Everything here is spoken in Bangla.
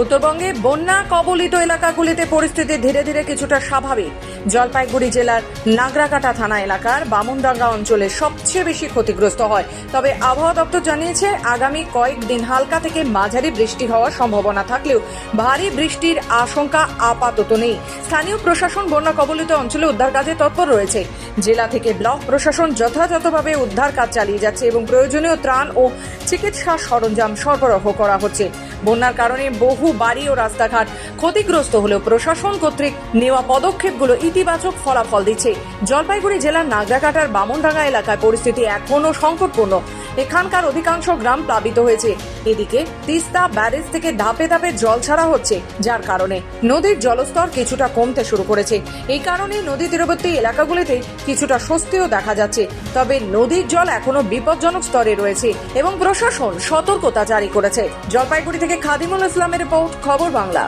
উত্তরবঙ্গে বন্যা কবলিত এলাকাগুলিতে পরিস্থিতি ধীরে ধীরে কিছুটা স্বাভাবিক। জলপাইগুড়ি জেলার নাগরাকাটা থানা এলাকার বামুনডাঙ্গা অঞ্চলে সবচেয়ে বেশি ক্ষতিগ্রস্ত হয়। তবে আবহাওয়া দপ্তর জানিয়েছে, আগামী কয়েকদিন হালকা থেকে মাঝারি বৃষ্টি হওয়ার সম্ভাবনা থাকলেও ভারী বৃষ্টির আশঙ্কা আপাতত নেই। স্থানীয় প্রশাসন বন্যা কবলিত অঞ্চলে উদ্ধার কাজে তৎপর রয়েছে। জেলা থেকে ব্লক প্রশাসন যথাযথভাবে উদ্ধার কাজ চালিয়ে যাচ্ছে এবং প্রয়োজনীয় ত্রাণ ও চিকিৎসা সরঞ্জাম সরবরাহ করা হচ্ছে। বন্যার কারণে বহু বাড়ি ও রাস্তাঘাট ক্ষতিগ্রস্ত হলেও প্রশাসন কর্তৃক নেওয়া পদক্ষেপগুলো ইতিবাচক ফলাফল দিচ্ছে। জলপাইগুড়ি জেলার নাগরাকাটার বামনডাঙ্গা এলাকায় পরিস্থিতি এখনও সংকটপূর্ণ। এখানকার অধিকাংশ গ্রাম প্লাবিত হয়েছে। এদিকে তিস্তা ব্যারেজ থেকে ধাপে ধাপে জল ছাড়া হচ্ছে, যার কারণে নদীর জলস্তর কিছুটা কমতে শুরু করেছে। এই কারণে নদী তীরবর্তী এলাকাগুলিতে কিছুটা স্বস্তিও দেখা যাচ্ছে। তবে নদীর জল এখনও বিপজ্জনক স্তরে রয়েছে এবং প্রশাসন সতর্কতা জারি করেছে। জলপাইগুড়ি থেকে খাদিমুল ইসলামের রিপোর্ট, খবর বাংলা।